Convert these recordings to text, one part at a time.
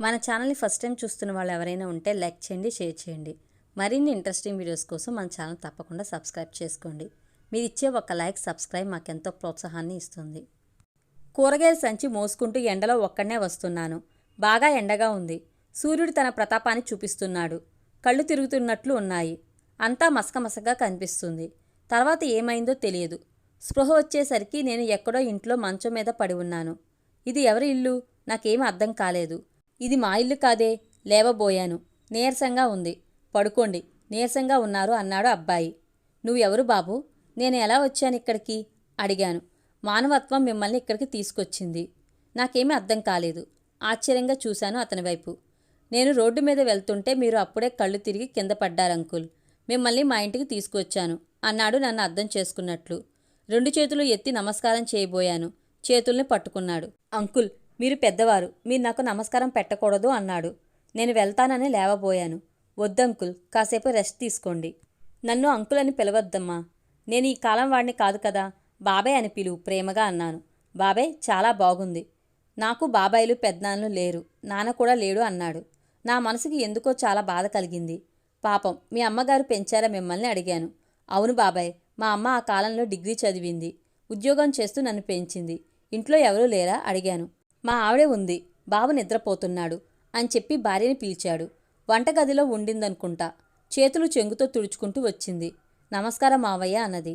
మన ఛానల్ని first time చూస్తున్న వాళ్ళు ఎవరైనా ఉంటే లైక్ చేయండి షేర్ చేయండి. మరిన్ని ఇంట్రెస్టింగ్ వీడియోస్ కోసం మన ఛానల్ తప్పకుండా సబ్స్క్రైబ్ చేసుకోండి. మీరు ఇచ్చే ఒక లైక్ సబ్స్క్రైబ్ మాకెంతో ప్రోత్సాహాన్ని ఇస్తుంది. కూరగాయల సంచి మోసుకుంటూ ఎండలో ఒక్కడనే వస్తున్నాను. బాగా ఎండగా ఉంది. సూర్యుడు తన ప్రతాపాన్ని చూపిస్తున్నాడు. కళ్ళు తిరుగుతున్నట్లు ఉన్నాయి. అంతా మసకమసగా కనిపిస్తుంది. తర్వాత ఏమైందో తెలియదు. స్పృహ వచ్చేసరికి నేను ఎక్కడో ఇంట్లో మంచం మీద పడి ఉన్నాను. ఇది ఎవరి ఇల్లు? నాకేం అర్థం కాలేదు. ఇది మా ఇల్లు కాదే లేవబోయాను. నీరసంగా ఉంది. పడుకోండి. నీరసంగా ఉన్నారు అన్నాడు అబ్బాయి. నువ్వెవరు బాబు? నేను ఎలా వచ్చాను ఇక్కడికి? అడిగాను. మానవత్వం మిమ్మల్ని ఇక్కడికి తీసుకొచ్చింది. నాకేమీ అర్థం కాలేదు. ఆశ్చర్యంగా చూశాను అతని వైపు. నేను రోడ్డు మీద వెళ్తుంటే మీరు అప్పుడే కళ్ళు తిరిగి కింద పడ్డారు అంకుల్. మిమ్మల్ని మా ఇంటికి తీసుకొచ్చాను అన్నాడు నన్ను అర్థం చేసుకున్నట్లు. రెండు చేతులు ఎత్తి నమస్కారం చేయబోయాను. చేతుల్ని పట్టుకున్నాడు. అంకుల్ మీరు పెద్దవారు మీరు నాకు నమస్కారం పెట్టకూడదు అన్నాడు. నేను వెళ్తానని లేవబోయాను. వద్దంకుల్ కాసేపు రెస్ట్ తీసుకోండి. నన్ను అంకుల్ అని పిలవద్దమ్మా. నేను ఈ కాలం వాడిని కాదు కదా బాబాయ్ అని పిలువు ప్రేమగా అన్నాను. బాబాయ్ చాలా బాగుంది. నాకు బాబాయిలు పెద్దనాన్నలు లేరు. నాన్న కూడా లేడు అన్నాడు. నా మనసుకి ఎందుకో చాలా బాధ కలిగింది. పాపం మీ అమ్మగారు పెంచారా మిమ్మల్ని అడిగాను. అవును బాబాయ్ మా అమ్మ ఆ కాలంలో డిగ్రీ చదివింది. ఉద్యోగం చేస్తూ నన్ను పెంచింది. ఇంట్లో ఎవరూ లేరా? అడిగాను. మా ఆవిడే ఉంది బాబు నిద్రపోతున్నాడు అని చెప్పి భార్యని పిలిచాడు. వంటగదిలో ఉండిందనుకుంటా చేతులు చెంగుతో తుడుచుకుంటూ వచ్చింది. నమస్కారం మావయ్య అన్నది.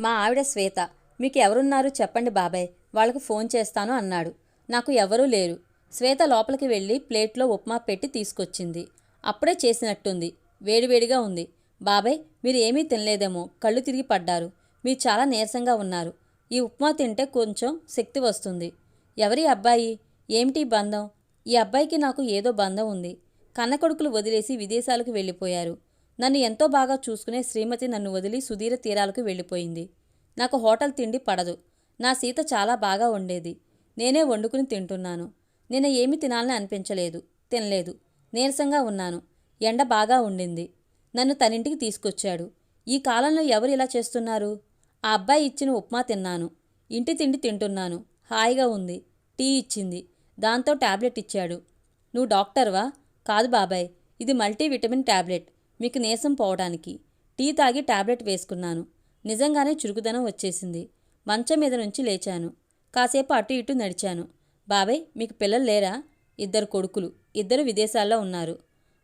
మా ఆవిడ శ్వేత మీకు ఎవరున్నారు చెప్పండి బాబాయ్ వాళ్ళకు ఫోన్ చేస్తాను అన్నాడు. నాకు ఎవరూ లేరు. శ్వేత లోపలికి వెళ్ళి ప్లేట్లో ఉప్మా పెట్టి తీసుకొచ్చింది. అప్పుడే చేసినట్టుంది. వేడివేడిగా ఉంది. బాబాయ్ మీరు ఏమీ తినలేదేమో కళ్ళు తిరిగి పడ్డారు. మీరు చాలా నీరసంగా ఉన్నారు. ఈ ఉప్మా తింటే కొంచెం శక్తి వస్తుంది. ఎవరి అబ్బాయి? ఏమిటి బంధం? ఈ అబ్బాయికి నాకు ఏదో బంధం ఉంది. కన్న కొడుకులు వదిలేసి విదేశాలకు వెళ్ళిపోయారు. నన్ను ఎంతో బాగా చూసుకునే శ్రీమతి నన్ను వదిలి సుధీర తీరాలకు వెళ్ళిపోయింది. నాకు హోటల్ తిండి పడదు. నా సీత చాలా బాగా వండేది. నేనే వండుకుని తింటున్నాను. నేను ఏమి తినాలని అనిపించలేదు. తినలేదు. నీరసంగా ఉన్నాను. ఎండ బాగా ఉండింది. నన్ను తనింటికి తీసుకొచ్చాడు. ఈ కాలంలో ఎవరు ఇలా చేస్తున్నారు? ఆ అబ్బాయి ఇచ్చిన ఉప్మా తిన్నాను. ఇంటి తిండి తింటున్నాను. హాయిగా ఉంది. టీ ఇచ్చింది. దాంతో టాబ్లెట్ ఇచ్చాడు. నువ్వు డాక్టర్వా? కాదు బాబాయ్. ఇది మల్టీవిటమిన్ టాబ్లెట్. మీకు నీసం పోవడానికి. టీ తాగి టాబ్లెట్ వేసుకున్నాను. నిజంగానే చురుకుదనం వచ్చేసింది. మంచం మీద నుంచి లేచాను. కాసేపు అటు ఇటు నడిచాను. బాబాయ్ మీకు పిల్లలు లేరా? ఇద్దరు కొడుకులు. ఇద్దరు విదేశాల్లో ఉన్నారు.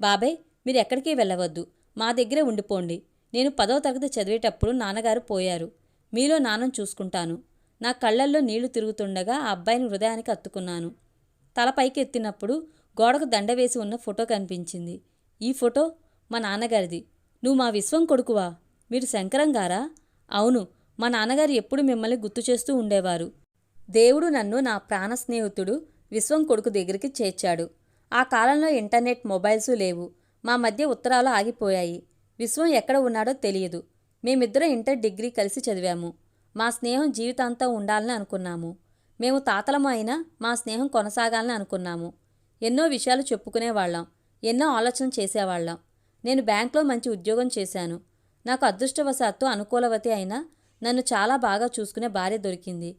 బాబాయ్ మీరు ఎక్కడికి వెళ్ళవద్దు. మా దగ్గరే ఉండిపోండి. నేను పదో తరగతి చదివేటప్పుడు నాన్నగారు పోయారు. మీలో నాన్నను చూసుకుంటాను. నా కళ్ళల్లో నీళ్ళు తిరుగుతుండగా ఆ అబ్బాయిని హృదయానికి అత్తుకున్నాను. తల పైకి ఎత్తినప్పుడు గోడకు దండ వేసి ఉన్న ఫోటో కనిపించింది. ఈ ఫోటో మా నాన్నగారిది. నువ్వు మా విశ్వం కొడుకువా? మీరు శంకరం గారా? అవును మా నాన్నగారు ఎప్పుడు మిమ్మల్ని గుర్తు చేస్తూ ఉండేవారు. దేవుడు నన్ను నా ప్రాణ స్నేహితుడు విశ్వం కొడుకు దగ్గరికి చేర్చాడు. ఆ కాలంలో ఇంటర్నెట్ మొబైల్స్ లేవు. మా మధ్య ఉత్తరాలు ఆగిపోయాయి. విశ్వం ఎక్కడ ఉన్నాడో తెలియదు. మేమిద్దరం ఇంటర్ డిగ్రీ కలిసి చదివాము. మా స్నేహం జీవితాంతం ఉండాలని అనుకున్నాము. మేము తాతలము అయినా మా స్నేహం కొనసాగాలని అనుకున్నాము. ఎన్నో విషయాలు చెప్పుకునేవాళ్ళం. ఎన్నో ఆలోచన చేసేవాళ్ళం. నేను బ్యాంక్లో మంచి ఉద్యోగం చేశాను. నాకు అదృష్టవశాత్తు అనుకూలవతి అయినా నన్ను చాలా బాగా చూసుకునే భార్య దొరికింది.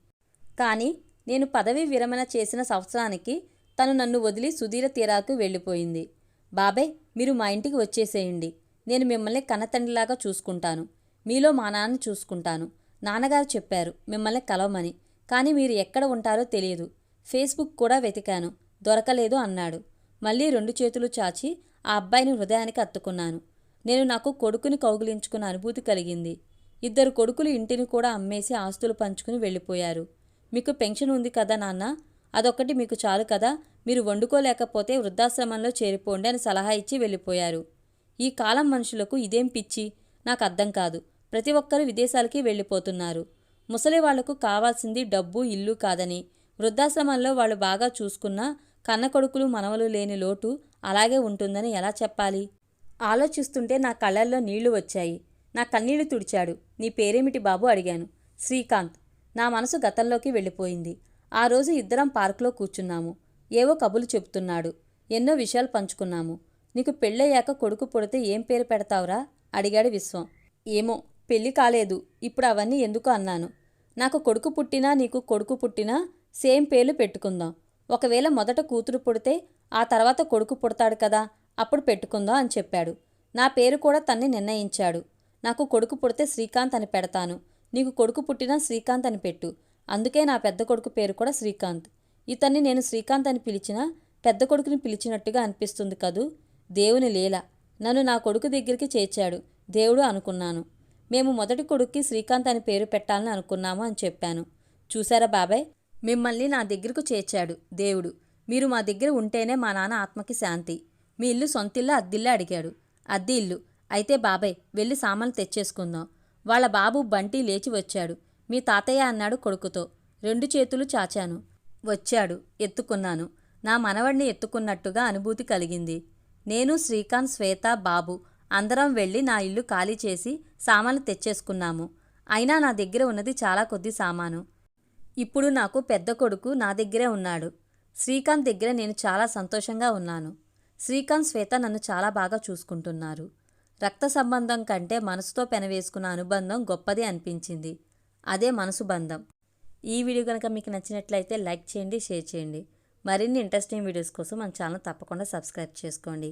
కానీ నేను పదవీ విరమణ చేసిన సంవత్సరానికి తను నన్ను వదిలి సుధీర తీరాకు వెళ్ళిపోయింది. బాబాయ్ మీరు మా ఇంటికి వచ్చేసేయండి. నేను మిమ్మల్ని కన్నతండ్రిలాగా చూసుకుంటాను. మీలో మా నాన్న చూసుకుంటాను. నాన్నగారు చెప్పారు మిమ్మల్ని కలవమని. కానీ మీరు ఎక్కడ ఉంటారో తెలియదు. ఫేస్బుక్ కూడా వెతికాను. దొరకలేదు అన్నాడు. మళ్ళీ రెండు చేతులు చాచి ఆ అబ్బాయిని హృదయానికి అత్తుకున్నాను. నేను నాకు కొడుకుని కౌగిలించుకున్న అనుభూతి కలిగింది. ఇద్దరు కొడుకులు ఇంటిని కూడా అమ్మేసి ఆస్తులు పంచుకుని వెళ్ళిపోయారు. మీకు పెన్షన్ ఉంది కదా నాన్న? అదొకటి మీకు చాలు కదా? మీరు వండుకోలేకపోతే వృద్ధాశ్రమంలో చేరిపోండి అని సలహా ఇచ్చి వెళ్ళిపోయారు. ఈ కాలం మనుషులకు ఇదేం పిచ్చి? నాకు అర్థం కాదు. ప్రతి ఒక్కరూ విదేశాలకి వెళ్ళిపోతున్నారు. ముసలి వాళ్ళకు కావాల్సింది డబ్బు ఇల్లు కాదని. వృద్ధాశ్రమంలో వాళ్ళు బాగా చూసుకున్నా కన్న కొడుకులు మనవలు లేని లోటు అలాగే ఉంటుందని ఎలా చెప్పాలి? ఆలోచిస్తుంటే నా కళ్ళల్లో నీళ్ళు వచ్చాయి. నా కన్నీళ్ళు తుడిచాడు. నీ పేరేమిటి బాబు? అడిగాను. శ్రీకాంత్. నా మనసు గతంలోకి వెళ్ళిపోయింది. ఆ రోజు ఇద్దరం పార్కులో కూర్చున్నాము. ఏవో కబులు చెబుతున్నాడు. ఎన్నో విషయాలు పంచుకున్నాము. నీకు పెళ్ళయ్యాక కొడుకు పుడితే ఏం పేరు పెడతావురా? అడిగాడు విశ్వం. ఏమో పెళ్ళి కాలేదు. ఇప్పుడు అవన్నీ ఎందుకు అన్నాను. నాకు కొడుకు పుట్టినా నీకు కొడుకు పుట్టినా సేమ్ పేర్లు పెట్టుకుందాం. ఒకవేళ మొదట కూతురు పుడితే ఆ తర్వాత కొడుకు పుడతాడు కదా అప్పుడు పెట్టుకుందాం అని చెప్పాడు. నా పేరు కూడా తన్ని నిర్ణయించాడు. నాకు కొడుకు పుడితే శ్రీకాంత్ అని పెడతాను. నీకు కొడుకు పుట్టినా శ్రీకాంత్ అని పెట్టు. అందుకే నా పెద్ద కొడుకు పేరు కూడా శ్రీకాంత్. ఇతన్ని నేను శ్రీకాంత్ అని పిలిచినా పెద్ద కొడుకుని పిలిచినట్టుగా అనిపిస్తుంది కదూ. దేవుని లీల. నన్ను నా కొడుకు దగ్గరికి చేర్చాడు. దేవుడు అనుకున్నాను. మేము మొదటి కొడుక్కి శ్రీకాంత్ అని పేరు పెట్టాలని అనుకున్నాము అని చెప్పాను. చూసారా బాబాయ్? మిమ్మల్ని నా దగ్గరకు చేర్చాడు దేవుడు. మీరు మా దగ్గర ఉంటేనే మా నాన్న ఆత్మకి శాంతి. మీ ఇల్లు సొంతిల్లు అద్దిల్లు అడిగాడు. అద్దె ఇల్లు. అయితే బాబాయ్ వెళ్ళి సామాన్లు తెచ్చేసుకుందాం. వాళ్ళ బాబు బంటి లేచి వచ్చాడు. మీ తాతయ్య అన్నాడు కొడుకుతో. రెండు చేతులు చాచాను. వచ్చాడు. ఎత్తుకున్నాను. నా మనవడిని ఎత్తుకున్నట్టుగా అనుభూతి కలిగింది. నేను శ్రీకాంత్ శ్వేత బాబు అందరం వెళ్ళి నా ఇల్లు ఖాళీ చేసి సామాన్లు తెచ్చేసుకున్నాము. అయినా నా దగ్గర ఉన్నది చాలా కొద్ది సామాను. ఇప్పుడు నాకు పెద్ద కొడుకు నా దగ్గరే ఉన్నాడు. శ్రీకాంత్ దగ్గర నేను చాలా సంతోషంగా ఉన్నాను. శ్రీకాంత్ శ్వేత నన్ను చాలా బాగా చూసుకుంటున్నారు. రక్త సంబంధం కంటే మనసుతో పెనవేసుకున్న అనుబంధం గొప్పది అనిపించింది. అదే మనసు బంధం. ఈ వీడియో కనుక మీకు నచ్చినట్లయితే లైక్ చేయండి షేర్ చేయండి. మరిన్ని ఇంట్రెస్టింగ్ వీడియోస్ కోసం మన ఛానల్ తప్పకుండా సబ్స్క్రైబ్ చేసుకోండి.